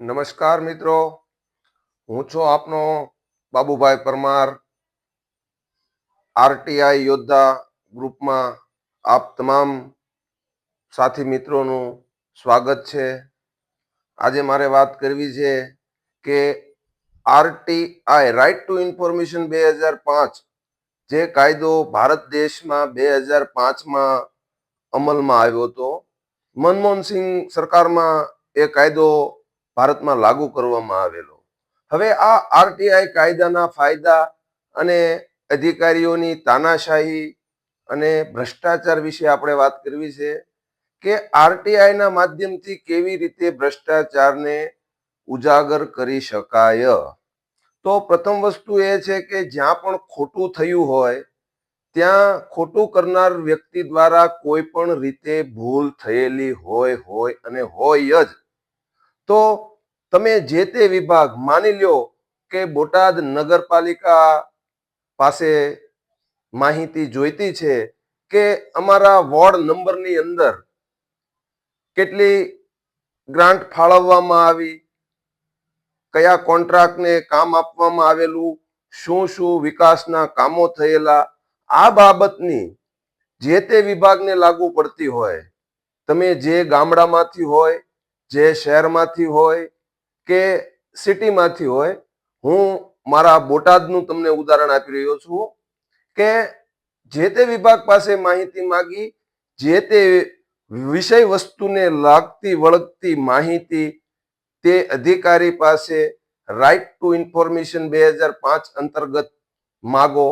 નમસ્કાર મિત્રો. હું છું આપનો બાબુભાઈ પરમાર, આરટીઆઈ યોદ્ધા ગ્રુપમાં આપ તમામ સાથી મિત્રોનું સ્વાગત છે. આજે મારે વાત કરવી છે કે આરટીઆઈ રાઇટ ટુ ઇન્ફોર્મેશન બે હજાર પાંચ જે કાયદો ભારત દેશમાં બે હજાર પાંચમાં અમલમાં આવ્યો હતો. મનમોહનસિંહ સરકારમાં એ કાયદો ભારતમાં લાગુ કરવામાં આવેલો. હવે આ આરટીઆઈ કાયદાના ફાયદા અને અધિકારીઓની તાનાશાહી અને ભ્રષ્ટાચાર વિશે આપણે વાત કરવી છે કે આરટીઆઈના માધ્યમથી કેવી રીતે ભ્રષ્ટાચારને ઉજાગર કરી શકાય. તો પ્રથમ વસ્તુ એ છે કે જ્યાં પણ ખોટું થયું હોય, ત્યાં ખોટું કરનાર વ્યક્તિ દ્વારા કોઈ પણ રીતે ભૂલ થયેલી હોય હોય અને હોય જ. તો તમે જે તે વિભાગ માની લ્યો કે બોટાદ નગરપાલિકા પાસે માહિતી જોઈતી છે કે અમારા વોર્ડ નંબરની અંદર કેટલી ગ્રાન્ટ ફાળવવામાં આવી, કયા કોન્ટ્રાક્ટને કામ આપવામાં આવેલું, શું શું વિકાસના કામો થયેલા, આ બાબતની જે તે વિભાગને લાગુ પડતી હોય, તમે જે ગામડામાંથી હોય જે શહેરમાંથી હોય કે સિટીમાંથી હોય, હું મારા બોટાદનું તમને ઉદાહરણ આપી રહ્યો છું કે જે તે વિભાગ પાસે માહિતી માગી, જે તે વિષય વસ્તુને લાગતી, વળગતી માહિતી તે અધિકારી પાસે રાઇટ ટુ ઇન્ફોર્મેશન બે હજાર પાંચ અંતર્ગત માગો.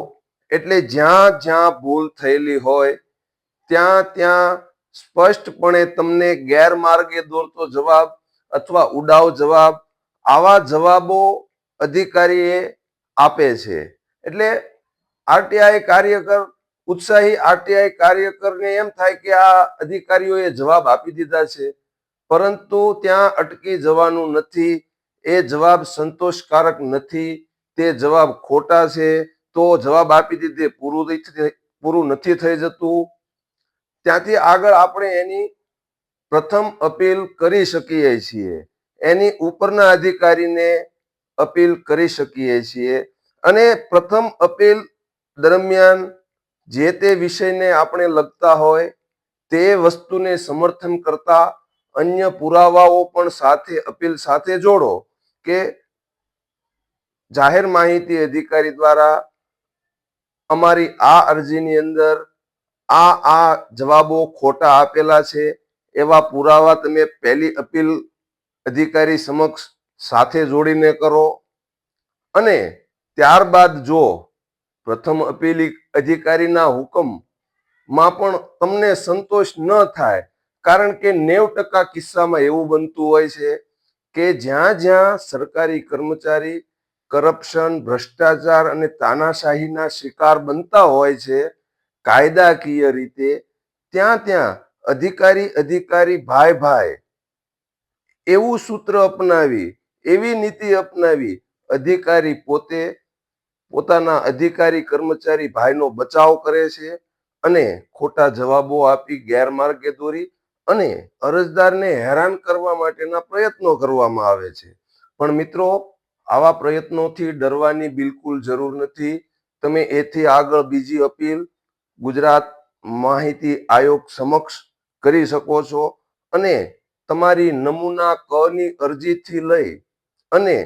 એટલે જ્યાં જ્યાં ભૂલ થયેલી હોય, ત્યાં ત્યાં સ્પષ્ટપણે તમને ગેરમાર્ગે દોરતો જવાબ અથવા ઉડાવ જવાબ આવા જવાબો અધિકારીએ આપે છે. એટલે આરટીઆઈ કાર્યકર, ઉત્સાહી આરટીઆઈ કાર્યકરને એમ થાય કે આ અધિકારીઓએ જવાબ આપી દીધા છે, પરંતુ ત્યાં અટકી જવાનું નથી, એ જવાબ સંતોષકારક નથી, તે જવાબ ખોટા છે, તો જવાબ આપી દીધે, પૂરું પૂરું નથી થઈ જતું ત્યાંથી આગળ આપણે એની પ્રથમ અપીલ કરી શકીએ છીએ. એની ઉપરના અધિકારીને અપીલ કરી શકીએ છીએ. અને પ્રથમ અપીલ દરમિયાન જે તે વિષયને આપણે લગતા હોય, તે વસ્તુને સમર્થન કરતા અન્ય પુરાવાઓ પણ સાથે અપીલ સાથે જોડો કે જાહેર માહિતી અધિકારી દ્વારા અમારી આ અરજીની અંદર આ આ જવાબો ખોટા આપેલા છે. એવા પુરાવા તમે પહેલી અપીલ અધિકારી સમક્ષ સાથે જોડીને કરો. અને ત્યારબાદ જો પ્રથમ અપીલ અધિકારીના હુકમમાં પણ તમને સંતોષ ન થાય, કારણ કે નેવ ટકા કિસ્સામાં એવું બનતું હોય છે કે જ્યાં જ્યાં સરકારી કર્મચારી કરપ્શન, ભ્રષ્ટાચાર અને તાનાશાહીના શિકાર બનતા હોય છે કાયદાકીય રીતે ત્યાં ત્યાં અધિકારી અધિકારી, ભાઈ ભાઈ એવું સૂત્ર અપનાવી, એવી નીતિ અપનાવી અધિકારી પોતે પોતાના અધિકારી, કર્મચારી ભાઈનો બચાવ કરે છે અને ખોટા જવાબો આપી ગેરમાર્ગે દોરી અને અરજદારને હેરાન કરવા માટેના પ્રયત્નો કરવામાં આવે છે. પણ મિત્રો, આવા પ્રયત્નોથી ડરવાની બિલકુલ જરૂર નથી. તમે એથી આગળ બીજી અપીલ ગુજરાત માહિતી આયોગ સમક્ષ કરી શકો છો અને તમારી નમૂના કની અરજીથી લઈ અને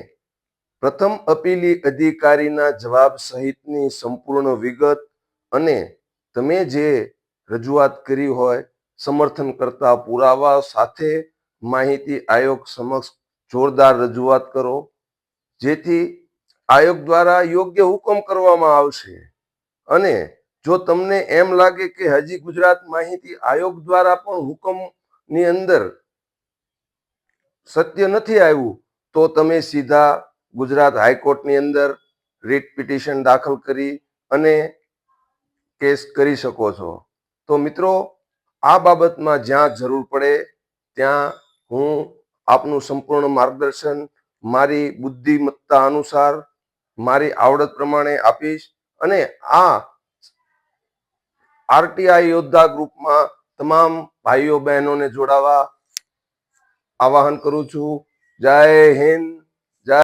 પ્રથમ અપીલી અધિકારીના જવાબ સહિતની સંપૂર્ણ વિગત અને તમે જે રજૂઆત કરી હોય સમર્થન કરતા પુરાવા સાથે માહિતી આયોગ સમક્ષ જોરદાર રજૂઆત કરો, જેથી આયોગ દ્વારા યોગ્ય હુકમ કરવામાં આવશે અને જો તમને એમ લાગે કે હજી ગુજરાત માહિતી આયોગ દ્વારા પણ હુકમની અંદર સત્ય નથી આવ્યું, તો તમે સીધા ગુજરાત હાઈકોર્ટની અંદર રીટ પિટિશન દાખલ કરી અને કેસ કરી શકો છો. તો મિત્રો, આ બાબતમાં જ્યાં જરૂર પડે ત્યાં હું આપનું સંપૂર્ણ માર્ગદર્શન, મારી બુદ્ધિમત્તા અનુસાર, મારી આવડત પ્રમાણે આપીશ અને આ આરટીઆઈ યોદ્ધા ગ્રુપમાં તમામ ભાઈઓ બહેનોને જોડાવા આવાહન કરું છું. જય હિન્દ.